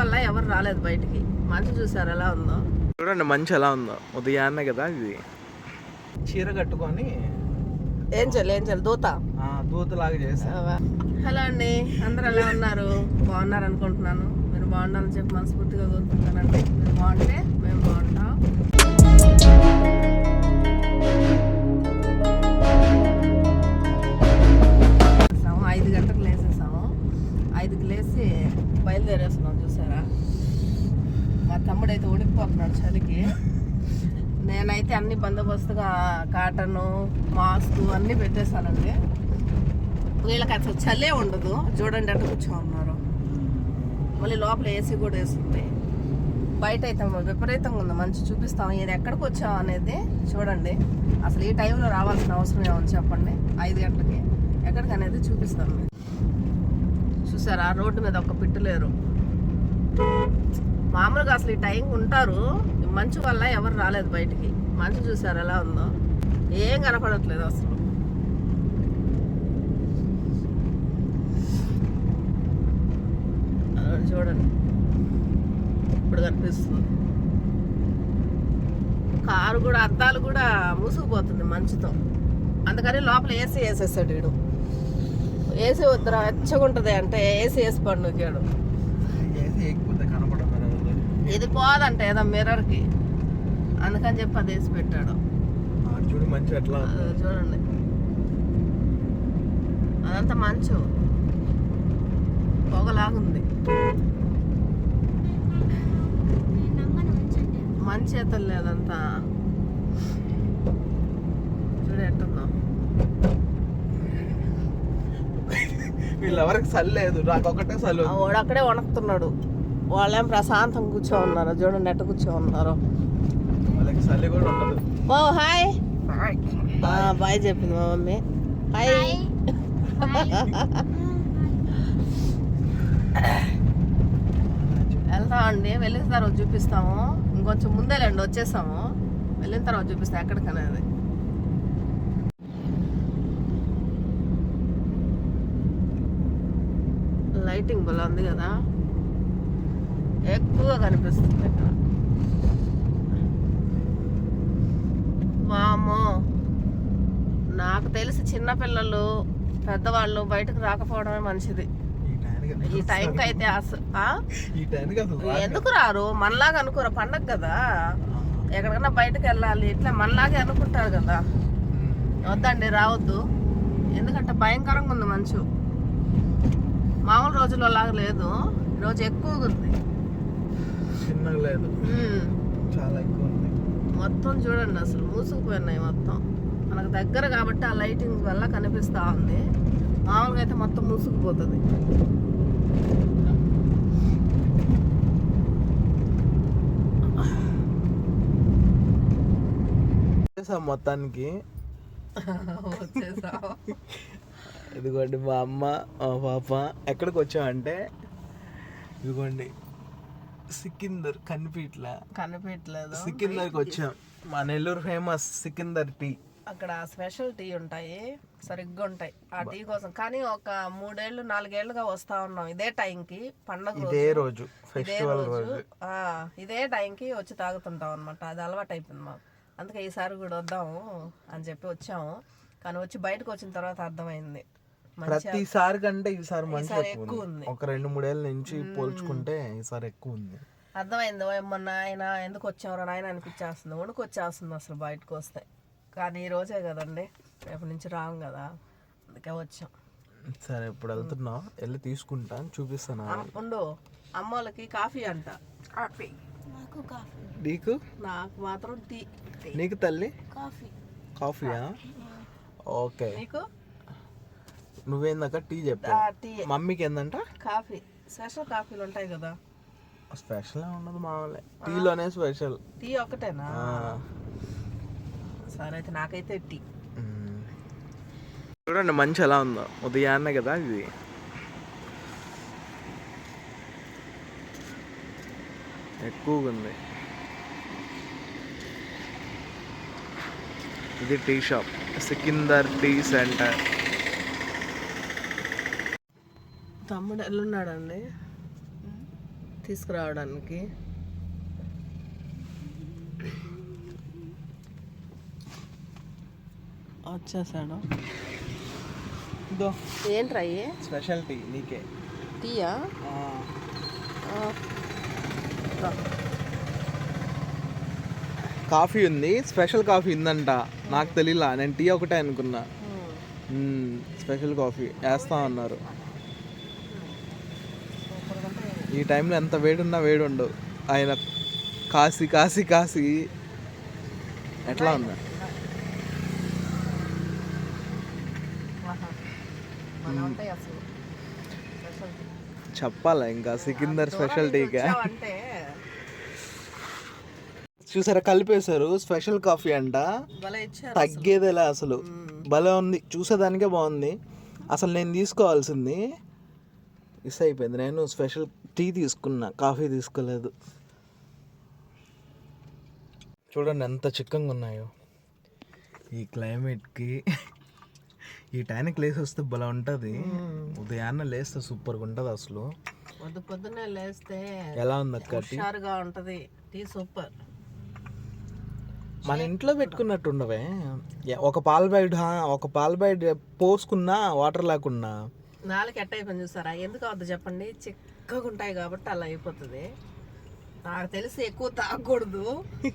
వల్ల ఎవరు రాలేదు బయటికి. మంచు చూసారు ఎలా ఉందో. చూడండి మంచి ఎలా ఉందో. ఉదయాన్నే కదా ఇది. చీర కట్టుకొని ఏం చేయాలి ఏం చేయాలి? దూత? ఆ, దూతలాగా చేసా. హలో అండి అందరు ఎలా ఉన్నారు? బాగున్నారు అనుకుంటున్నాను మీరు బాగుండాలని చెప్పి మనస్ఫూర్తిగా కోరుకుంటానండి మీరు బాగుంటే మేము బాగుంటాం. తమ్ముడు చలికి. నేనైతే అన్ని బందోబస్తుగా కాటను మాస్క్ అన్నీ పెట్టేశానండి. వీళ్ళకి అసలు చల్లే ఉండదు. చూడండి అట్లా కూర్చో ఉన్నారు మళ్ళీ లోపల ఏసీ కూడా వేస్తుంది బయట అయితే విపరీతంగా ఉంది. మంచి చూపిస్తాం. ఇది ఎక్కడికి వచ్చాం అనేది చూడండి. అసలు ఈ టైంలో రావాల్సిన అవసరం ఏమని చెప్పండి. ఐదు గంటలకి ఎక్కడికి అనేది చూపిస్తాం చూసారా? రోడ్డు మీద ఒక పిట్టు లేరు. మామూలుగా అసలు ఈ టైం ఉంటారు. మంచు వల్ల ఎవరు రాలేదు బయటికి. మంచు చూసారు ఎలా ఉందో. ఏం కనపడట్లేదు అసలు. చూడండి. ఇప్పుడు కనిపిస్తుంది. కారు కూడా అద్దాలు కూడా మూసుకుపోతుంది మంచుతో. అందుకని లోపల ఏసీ వేసేసాడు వీడు. ఏసీ వద్దురా వెచ్చగుంటుంది అంటే ఏసీ వేసి పండుగాడు ఇది పోదంట ఏదో మిర్రర్కి అందుకని చెప్పి అది వేసి పెట్టాడు. చూడు మంచి ఎట్లా చూడండి. అదంతా మంచు. పొగలాగుంది. మంచి ఎత్తలు లేదంతా. చూడు ఎట్టుందో. వీళ్ళెవరికి చల్లేదు నాకు ఒకటే చల్లు ఆ వాడు అక్కడే వణుకుతున్నాడు. వాళ్ళేం ప్రశాంతం కూర్చో ఉన్నారు చూడండి ఎట్ట కూర్చో ఉన్నారు ఓ హాయ్. బాయ్ చెప్పింది మా మమ్మీ. హాయ్. వెళ్తామండి వెళ్ళిన తర్వాత చూపిస్తాము. ఇంకొంచెం ముందే లేండి వచ్చేసాము. వెళ్ళిన తర్వాత చూపిస్తాం ఎక్కడికనేది లైటింగ్ భలే ఉంది కదా. ఎక్కువగా కనిపిస్తుంది. ఇక్కడ వామో నాకు తెలిసి చిన్నపిల్లలు పెద్దవాళ్ళు బయటకు రాకపోవడమే మంచిది. ఈ టైంకి అయితే. ఎందుకు రారు? మనలాగా అనుకోరు. పండగ కదా. ఎక్కడికన్నా బయటకు వెళ్ళాలి. ఇట్లా మనలాగే అనుకుంటారు కదా. వద్దండి రావద్దు. ఎందుకంటే భయంకరంగా ఉంది మంచు. మామూలు రోజుల్లో లాగా లేదు. ఈరోజు ఎక్కువగా ఉంది. చిన్నగా లేదు. చాలా ఎక్కువ ఉంది. మొత్తం చూడండి అసలు మూసుకుపోయినాయి మొత్తం. మనకు దగ్గర కాబట్టి ఆ లైటింగ్ వల్ల కనిపిస్తా ఉంది. మామూలుగా అయితే మొత్తం మూసుకుపోతుంది. చేసాం మొత్తానికి. వచ్చేసాం ఇదిగోండి మా అమ్మ మా పాప ఎక్కడికి వచ్చామంటే ఇదిగోండి. సికిందర్ కనిపించట్లా కనిపించలేదు సికిందర్కి వచ్చాం. మా నెల్లూరు ఫేమస్ సికిందర్ టీ. అక్కడ స్పెషల్ టీ ఉంటాయి సరిగ్గా ఉంటాయి. ఆ టీ కోసం. కానీ ఒక మూడేళ్ళు నాలుగేళ్ళుగా వస్తా ఉన్నాం ఇదే టైంకి పండగ ఇదే రోజు. ఇదే ఫెస్టివల్ రోజు ఇదే టైంకి వచ్చి తాగుతుంటాం అనమాట అది అలవాటు అయిపోయింది మాకు. అందుకే ఈసారి కూడా వద్దాము అని చెప్పి వచ్చాము. కానీ వచ్చి బయటకు వచ్చిన తర్వాత అర్థమైంది. ప్రతిసారి కంటే ఈసారి మంచి ఎక్కువ ఉంది. ఒక రెండు మూడేళ్ళ నుంచి పోల్చుకుంటే ఈసారి ఎక్కువ ఉంది. అర్థమైంది. ఓ మొన్న ఆయన ఎందుకు వచ్చావురా నాయన అనిపించేస్తుంది. వణుకు వచ్చేస్తుంది అసలు బయటకు వస్తే. కానీ ఈ రోజే కదండి రేపు నుంచి రాము కదా. అందుకే వచ్చాం. సరే ఇప్పుడు వెళ్తున్నాం. వెళ్ళి తీసుకుంటాను చూపిస్తాను. ఉండు. అమ్మోళ్ళకి కాఫీ అంట. కాఫీ. నీకు నాకు? మాత్రం టీ. నీకు తల్లి? కాఫీ. కాఫీయా? ఓకే. నీకు? నువ్వేందాక టీ చెప్పా. ఆ, టీ. మమ్మీకి ఏందంట కాఫీ. స్పెషల్ కాఫీలు ఉంటాయి కదా. స్పెషల్ ఉండదు మామూలే. టీలోనే స్పెషల్. టీ ఒకటేనా సరే అయితే నాకైతే టీ. చూడండి మంచి ఎలా ఉందో. ఉదయాన్నే కదా ఇది. ఎక్కువగా ఉంది ఇది tea shop. Sikandar tea center. తమ్ముడు ఎల్లున్నాడండి. తీసుకురావడానికి. వచ్చేసాడు. ఏంట్రా స్పెషల్ టీ నీకే. టీయా? కాఫీ ఉంది. స్పెషల్ కాఫీ ఉందంట. నాకు తెలియలా నేను టీ ఒకటే అనుకున్నా. Special coffee. వేస్తా ఉన్నారు ఈ టైంలో ఎంత వేడున్నా వేడి ఉండవు ఆయన కాసి కాసి కాసి ఎట్లా ఉందా చెప్పాలా ఇంకా? సికిందర్ స్పెషల్ టీగా అంటే చూసారా కలిపేశారు. స్పెషల్ కాఫీ అంట. తగ్గేదేలే అసలు. భలే ఉంది. చూసేదానికే బాగుంది. అసలు నేను తీసుకోవాల్సింది. మిస్ అయిపోయింది. నేను స్పెషల్ టీ తీసుకున్నా కాఫీ తీసుకోలేదు. చూడండి ఎంత చిక్కంగా ఉన్నాయో ఈ క్లైమేట్కి ఈ టైంకి లేసి వస్తే భలే ఉంటుంది. ఉదయాన్నే లేస్తే సూపర్గా ఉంటుంది అసలు. పొద్దు పొద్దున్నే లేస్తే ఎలా ఉంది అక్క హుషారుగా ఉంటది. Tea super. మన ఇంట్లో పెట్టుకున్నట్టు ఉండవే ఒక పాల బయట ఒక పాల బయట పోసుకున్నా వాటర్ లేకున్నా. నాలుగు ఎట్ట అయిపోయింది చూసారా? ఎందుకు అవుతుంది చెప్పండి? చిక్కగా ఉంటాయి కాబట్టి అలా అయిపోతుంది. నాకు తెలిసి ఎక్కువ తాగకూడదు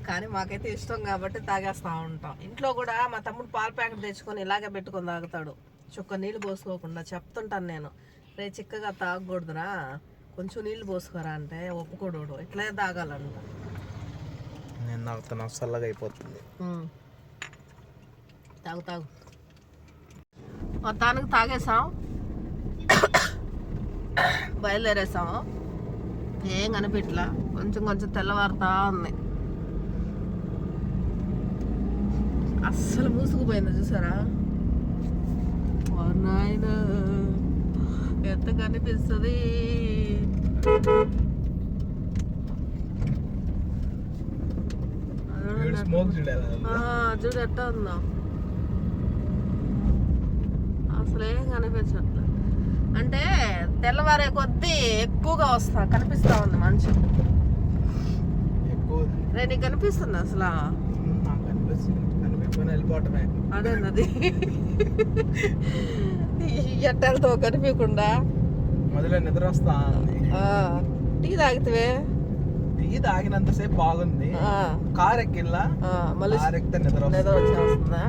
కానీ మాకైతే ఇష్టం కాబట్టి తాగేస్తా ఉంటాం. ఇంట్లో కూడా మా తమ్ముడు పాల ప్యాకెట్ తెచ్చుకొని ఇలాగే పెట్టుకొని తాగుతాడు. చుక్క నీళ్ళు పోసుకోకుండా చెప్తుంటాను నేను. రే చిక్కగా తాగకూడదురా. కొంచెం నీళ్ళు పోసుకోరా అంటే ఒప్పుకోడు. ఇట్లే తాగాలంట. నేను తాగుతాను చల్లగా అయిపోతుంది. తాగు తాగు. మొత్తానికి తాగేసాం బయలుదేరేసాము ఏం కనిపించలా కొంచెం కొంచెం తెల్లవారుతా ఉంది. అస్సలు మూసుకుపోయింది చూసారా? నాయన ఎంత కనిపిస్తుంది? చూడు ఎట్టా ఉందో. అసలు ఏం కనిపించట్లేదు అంటే తెల్లవారే కొద్దీ ఎక్కువగా వస్తా కనిపిస్తా ఉంది మంచు ఎక్కువ రే నీకు కనిపిస్తుంది అసలు? అదేనది ఎట్టలతో కనిపించకుండా. మొదలు నిద్ర వస్తా టీ తాగితే టీ తాగినంతసేపు బాగుంది. కార్ ఎక్కిల్లా మళ్ళీ కార్ ఎక్కితే నిద్ర నిద్ర వచ్చేస్తుందా?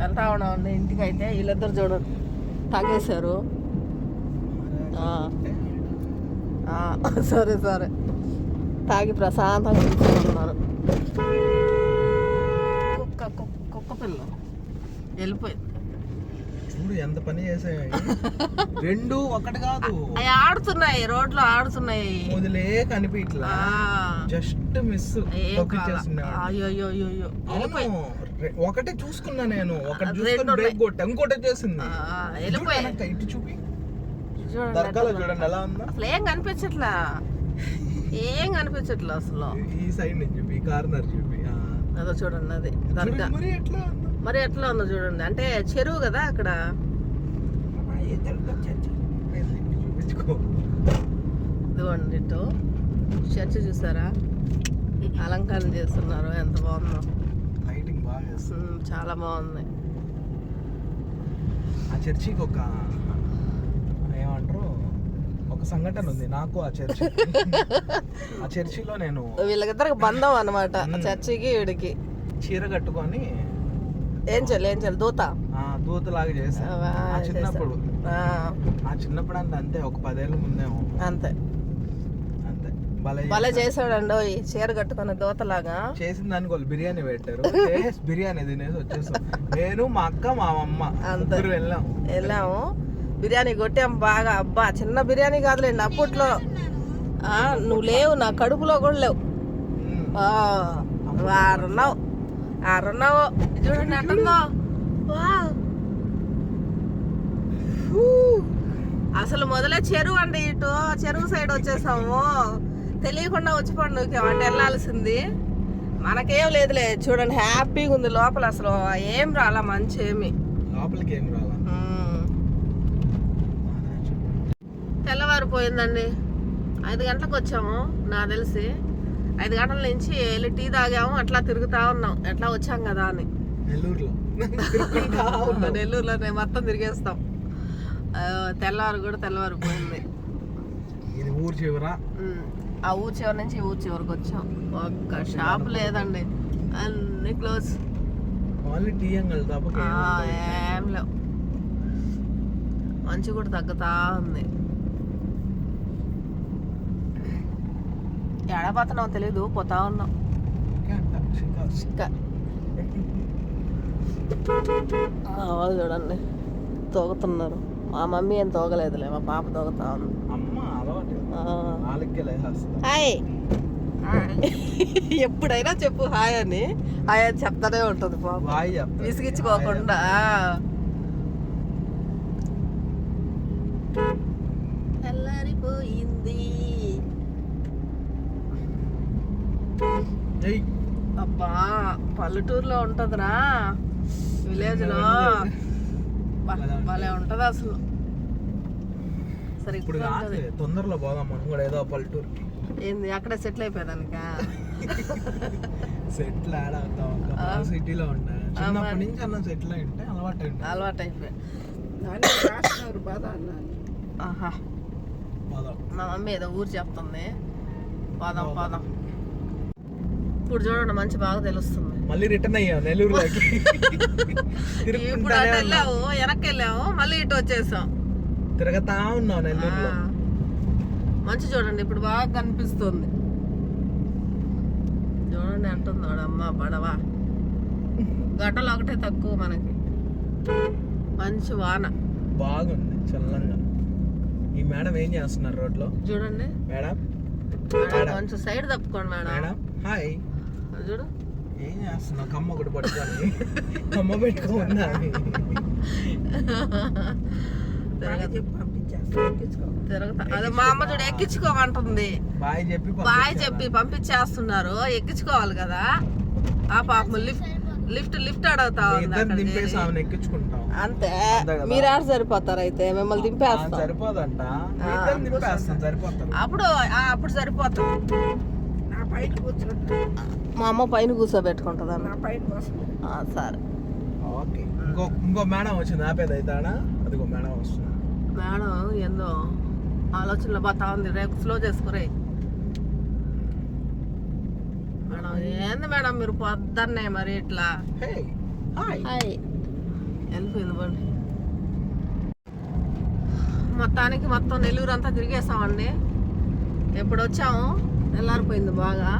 వెళ్తా ఉన్నామండి ఇంటికి అయితే వీళ్ళిద్దరు చూడండి తాగేశారు. సరే సరే. తాగి ప్రశాంతంగా కూర్చొని ఉన్నారు కుక్క కుక్క కుక్క పిల్ల. వెళ్ళిపోయింది. చూడు ఎంత పని చేసాయి రెండు ఒకటి కాదు. అవి ఆడుతున్నాయి రోడ్లో ఆడుతున్నాయి. మొదలే కనిపించలా ఆ, జస్ట్ మిస్ అయ్యో ఒకటే చూసుకున్నా నేను. ఒకటి చూసుకుని. బ్రేక్ కొట్టా ఇంకోటి వచ్చేసింది ఇటు చూపి. దర్గాలో చూడండి ఎలా ఉందా? అసలు ఏం కనిపించట్లా? ఏం కనిపించట్లా అసలు? ఈ సైడ్ నుంచి చూపి కార్నర్ చూపి. అదో చూడండి అది దర్గా. మరి ఎట్లా ఉందో. చూడండి. అంటే చెరువు కదా అక్కడ? ఇదిగోండి ఇటు. చర్చ్ చూసారా? అలంకారం చేస్తున్నారు ఎంత బాగుందో. లైటింగ్ బాగా చాలా బాగుంది. ఆ చర్చికి ఒక ఏమంటారు? ఒక సంఘటన ఉంది నాకు ఆ చర్చి. ఆ చర్చిలో నేను వీళ్ళకిద్దరికి బంధం అనమాట చర్చికి వీడికి. చీర కట్టుకొని ఏం చేయాలి ఏం చేయాలి దూత? ఆ దూతలాగా చేశాను చిన్నప్పుడు. ఆ, చిన్నప్పుడు అంటే అంతే ఒక పదేళ్ళ ముందేమో. అంతే. అంతే. భలే చేసాడండి చీర కట్టుకున్న దూతలాగా. చేసిన దానికి వాళ్ళు బిర్యానీ పెట్టారు. బిర్యానీ తినేసి వచ్చేసాం. నేను మా అక్క మా అమ్మ అంతే. ముగ్గురు వెళ్ళాం. వెళ్ళాము. బిర్యానీ కొట్టాం బాగా. అబ్బా చిన్న బిర్యానీ కాదులేండి అప్పట్లో ఆ, నువ్వు లేవు నా కడుపులో కూడా లేవు. ఆరున్నావు. ఆరున్నావు. చూడండి ఎట్టుందో హూ. అసలు మొదలే చెరువు అండి ఇటు. చెరువు సైడ్ వచ్చేసాము. తెలియకుండా వచ్చి పండుగ అంటే వెళ్ళాల్సింది. మనకేం లేదులే చూడండి హ్యాపీగా ఉంది లోపల అసలు. ఏం రాలా మంచి ఏమి. లోపలికి ఏం రాలా మ్మ్. తెల్లవారిపోయిందండి. ఐదు గంటలకు వచ్చాము నాకు తెలిసి. ఐదు గంటల నుంచి వెళ్ళి టీ తాగాము అట్లా తిరుగుతా ఉన్నాం. ఎట్లా వచ్చాం కదా అని. నెల్లూరులో. నెల్లూరులోనే మొత్తం తిరిగేస్తాం. తెల్లవారు కూడా తెల్లవారు పోయింది ఇది ఊరు చివరా? ఆ ఊరు చివరి నుంచి ఈ ఊరు చివరికి వచ్చాం. ఒక్క షాప్ లేదండి. అన్ని క్లోజ్. ఓన్లీ టీ అంగల్ తప్ప ఏం లేవు. మంచి కూడా తగ్గుతా ఉంది. ఎడపోతున్నావు తెలీదు పోతా ఉన్నాం. వాళ్ళు చూడండి తోగుతున్నారు. మా మమ్మీ ఏం తోగలేదులే మా పాప తోగుతా ఉంది. అమ్మ అలవాటు. ఆ. వాళ్ళకి లేసేస్తా హాయ్. ఎప్పుడైనా చెప్పు హాయ్ అని హాయ్ అని చెప్తానే ఉంటుంది పాప. విసిగించుకోకుండా తెల్లారిపోయింది ఏయ్, అబ్బా పల్లెటూరులో ఉంటదిరా. విలేజ్లో బా- భలే ఉంటది అసలు. సరే ఇప్పుడు తొందరలో పోదాం మనం కూడా ఏదో పల్లెటూరుకి. ఏంది అక్కడే సెటిల్ అయిపోయేదానిక? సెటిల్ యాడ్ అవుతాం. ఆ. సిటీలో ఉంటా చిన్నప్పటి. నుంచి అన్న సెటిల్ అయి ఉంటే అలవాటు అయి ఉంటుంది అలవాటు అయిపోయి ఆహా. పోదాం. మా మమ్మీ ఏదో ఊరు చెప్తుంది. పోదాం. పోదాం. ఇప్పుడు చూడండి మంచి బాగా తెలుస్తుంది. మళ్ళీ రిటర్న్ అయ్యాం నెల్లూరులోకి. ఇప్పుడు అటు. వెళ్ళాము వెనక్కి వెళ్ళాము మళ్ళీ ఇటు వచ్చేసాం తిరగతా ఉన్నాం నెల్లూరులో. ఆ. మంచి చూడండి ఇప్పుడు బాగా కనిపిస్తుంది. చూడండి అంటుంది అమ్మ పడవ. గట్టలు ఒకటే తక్కువ మనకి. మంచి వాన. బాగుంది చల్లంగా. ఈ మేడం ఏం చేస్తున్నారు రోడ్లో? చూడండి. మేడం. కొంచెం సైడ్ తప్పుకోండి మేడం. Madam hi. చూడు. ఏం చేస్తున్నావు? కమ్మ ఒకటి పట్టుకొని కమ్మ పెట్టుకోమన్నా. అదే మా అమ్మ చూడు ఎక్కించుకోమంటుంది బాయ్ చెప్పి బాయ్ చెప్పి పంపించేస్తున్నారు. ఎక్కించుకోవాలి కదా. ఆ పాపం లిఫ్ట్ లిఫ్ట్ లిఫ్ట్. ఆమెను ఎక్కించుకుంటాం. అంతే. మీరు ఆడ సరిపోతారు అయితే మిమ్మల్ని దింపేస్తాం. సరిపోదంట. అప్పుడు అప్పుడు సరిపోతుంది మా అమ్మ పైన కూర్చోబెట్టుకుంటుంది అన్న సరే. ఓకే. ఇంకో ఇంకో మేడం వచ్చింది. ఆపేది అవుతాడా అదిగో మేడం వస్తుంది. మేడం ఏందో ఆలోచనలో పోతా ఉంది రేపు స్లో చేసుకురే. మేడం ఏంది మేడం మీరు పొద్దున్నే మరి ఇట్లా? Hey hi. హాయ్. వెళ్ళిపోయింది బండి. మొత్తానికి మొత్తం నెల్లూరు అంతా తిరిగేసామండి. ఎప్పుడు వచ్చాము తెల్లారిపోయింది బాగా.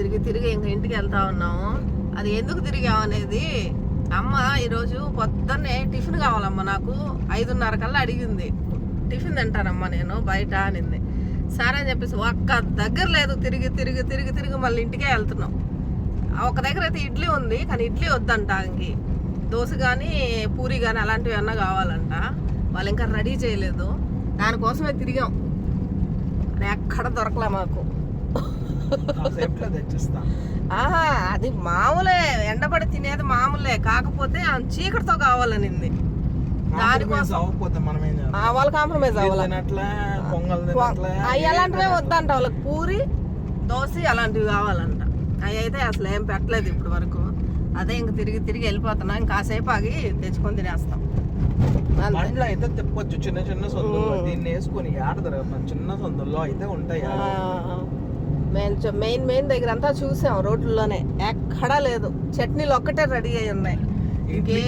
తిరిగి తిరిగి ఇంక ఇంటికి వెళ్తా ఉన్నాము. అది ఎందుకు తిరిగాం అనేది అమ్మ ఈరోజు పొద్దున్నే టిఫిన్ కావాలమ్మ నాకు. ఐదున్నర కల్లా అడిగింది. టిఫిన్ తింటానమ్మా నేను బయట అనింది. సరే అని చెప్పేసి ఒక్క దగ్గర లేదు. తిరిగి తిరిగి తిరిగి తిరిగి మళ్ళీ ఇంటికే వెళ్తున్నాం. ఒక దగ్గర అయితే ఇడ్లీ ఉంది కానీ ఇడ్లీ వద్దంట ఇంకి. దోశ కానీ పూరి కానీ అలాంటివి అన్నా కావాలంట. వాళ్ళు ఇంకా రెడీ చేయలేదు. దానికోసమే తిరిగాం. ఎక్కడ దొరకలే మాకు. ఆహా అది మామూలే. ఎండబడి తినేది మామూలే. కాకపోతే ఆ చీకటితో కావాలనింది వాళ్ళు కాంప్రమైజ్ అవ్వాలి? అవి అలాంటివే వద్దంట వాళ్ళకి. పూరి దోశ అలాంటివి కావాలంట. అవి అయితే అసలు ఏం పెట్టలేదు ఇప్పుడు వరకు. అదే ఇంక తిరిగి తిరిగి వెళ్ళిపోతున్నా. ఇంకా కాసేపు ఆగి తెచ్చుకొని తినేస్తాం. బండ్లో అయితే తిప్పొచ్చు. చిన్న చిన్న సొందుల్లో. ఉమ్. దీన్ని వేసుకొని ఆట తిరగతాం చిన్న సొందుల్లో అయితే ఉంటాయి. మెయిన్ మెయిన్ మెయిన్ దగ్గర అంతా చూసాం రోడ్లోనే ఎక్కడా లేదు. చట్నీలు ఒక్కటే రెడీ అయి ఉన్నాయి. ఇడ్లీ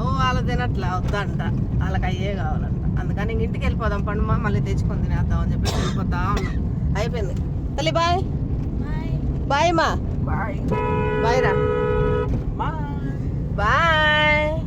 ఓ వాళ్ళ తినట్లే. వద్దంట. వాళ్ళకి అయ్యే కావాలంట. అందుకని ఇంటికి వెళ్ళిపోదాం. పండుమా మళ్ళీ తెచ్చుకొని తినేద్దాం అని చెప్పి వెళ్ళిపోతా ఉన్నాం. అయిపోయింది. తల్లి బాయ్. బాయ్. మా. బాయ్. బాయ్ రా. బాయ్.